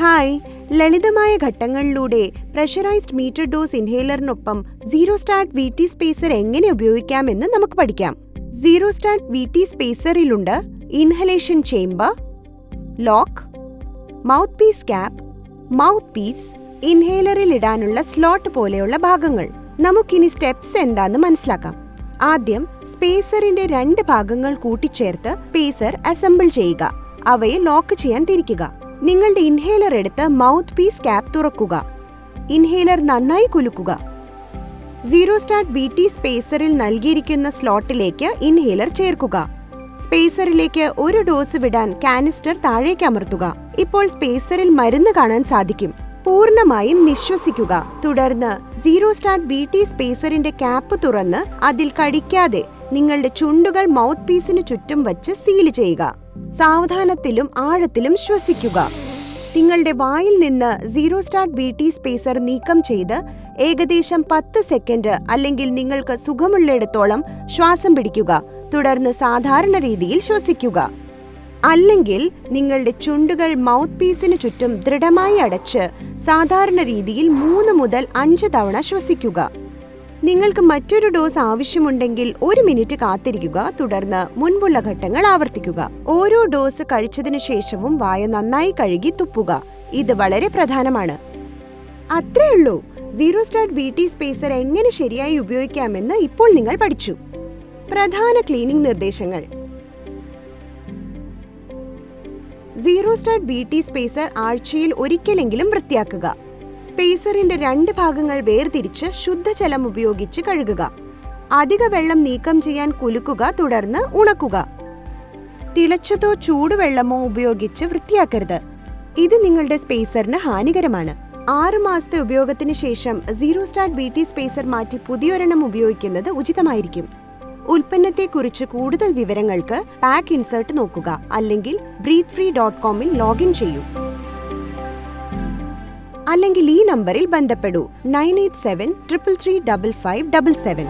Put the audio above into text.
Hi. ലളിതമായ ഘട്ടങ്ങളിലൂടെ pressurised meter dose ഇൻഹേലറിനൊപ്പം zero start V T spacer എങ്ങനെ ഉപയോഗിക്കാമെന്ന് നമുക്ക് പഠിക്കാം. Zero start V T സ്പേസറിലുണ്ട് inhalation chamber lock mouthpiece cap mouthpiece ഇൻഹേലറിൽ ഇടാനുള്ള സ്ലോട്ട് പോലെയുള്ള ഭാഗങ്ങൾ. നമുക്കിനി സ്റ്റെപ്സ് എന്താന്ന് മനസ്സിലാക്കാം. ആദ്യം സ്പേസറിന്റെ രണ്ട് ഭാഗങ്ങൾ കൂട്ടിച്ചേർത്ത് സ്പേസർ അസംബിൾ ചെയ്യുക. അവയെ ലോക്ക് ചെയ്യാൻ തിരിക്കുക. നിങ്ങളുടെ ഇൻഹേലർ എടുത്ത് മൗത്ത് പീസ് ക്യാപ് തുറക്കുക. ഇൻഹേലർ നന്നായി കുലുക്കുക. സീറോ സ്റ്റാർട്ട് ബി ടി സ്പേസറിൽ നൽകിയിരിക്കുന്ന സ്ലോട്ടിലേക്ക് ഇൻഹേലർ ചേർക്കുക. സ്പേസറിലേക്ക് ഒരു ഡോസ് വിടാൻ കാനിസ്റ്റർ താഴേക്ക് അമർത്തുക. ഇപ്പോൾ സ്പേസറിൽ മരുന്ന് കാണാൻ സാധിക്കും. പൂർണമായും നിശ്വസിക്കുക. തുടർന്ന് സീറോ സ്റ്റാർട്ട് ബി ടി സ്പേസറിന്റെ ക്യാപ്പ് തുറന്ന് അതിൽ കടിക്കാതെ നിങ്ങളുടെ ചുണ്ടുകൾ മൗത്ത് പീസിന് ചുറ്റും വച്ച് സീൽ ചെയ്യുക. സാവധാനത്തിലും ആഴത്തിലും ശ്വസിക്കുക. നിങ്ങളുടെ വായിൽ നിന്ന് zero start B T spacer നീക്കം ചെയ്ത് ഏകദേശം പത്ത് സെക്കൻഡ് അല്ലെങ്കിൽ നിങ്ങൾക്ക് സുഖമുള്ളിടത്തോളം ശ്വാസം പിടിക്കുക. തുടർന്ന് സാധാരണ രീതിയിൽ ശ്വസിക്കുക. അല്ലെങ്കിൽ നിങ്ങളുടെ ചുണ്ടുകൾ മൗത്ത് പീസിന് ചുറ്റും ദൃഢമായി അടച്ച് സാധാരണ രീതിയിൽ മൂന്ന് മുതൽ അഞ്ച് തവണ ശ്വസിക്കുക. നിങ്ങൾക്ക് മറ്റൊരു ഡോസ് ആവശ്യമുണ്ടെങ്കിൽ ഒരു മിനിറ്റ് കാത്തിരിക്കുക തുടർന്ന് മുൻപുള്ള ഘട്ടങ്ങൾ ആവർത്തിക്കുക. ഓരോ ഡോസ് കഴിച്ചതിനു ശേഷവും വായ നന്നായി കഴുകി തുപ്പുക. ഇത് വളരെ പ്രധാനമാണ്. അത്രയുള്ളൂ zero start B T spacer എങ്ങനെ ശരിയായി ഉപയോഗിക്കാമെന്ന് ഇപ്പോൾ നിങ്ങൾ പഠിച്ചു. പ്രധാന ക്ലീനിംഗ് നിർദ്ദേശങ്ങൾ. Zero start B T spacer ആഴ്ചയിൽ ഒരിക്കലെങ്കിലും വൃത്തിയാക്കുക. സ്പേസറിന്റെ രണ്ട് ഭാഗങ്ങൾ വേർതിരിച്ച് ശുദ്ധജലം ഉപയോഗിച്ച് കഴുകുക. അധിക വെള്ളം നീക്കം ചെയ്യാൻ കുലുക്കുക തുടർന്ന് ഉണക്കുക. തിളച്ചതോ ചൂടുവെള്ളമോ ഉപയോഗിച്ച് വൃത്തിയാക്കരുത്. ഇത് നിങ്ങളുടെ സ്പേസറിന് ഹാനികരമാണ്. ആറ് മാസത്തെ ഉപയോഗത്തിന് ശേഷം zero start B T spacer മാറ്റി പുതിയൊരെണ്ണം ഉപയോഗിക്കുന്നത് ഉചിതമായിരിക്കും. ഉൽപ്പന്നത്തെക്കുറിച്ച് കൂടുതൽ വിവരങ്ങൾക്ക് പാക്ക് ഇൻസേർട്ട് നോക്കുക അല്ലെങ്കിൽ ബ്രീത്ത് ഫ്രീ ഡോട്ട് കോമിൽ ലോഗിൻ ചെയ്യൂ. അല്ലെങ്കിൽ ഈ നമ്പറിൽ ബന്ധപ്പെടൂ nine eight seven triple three double five double seven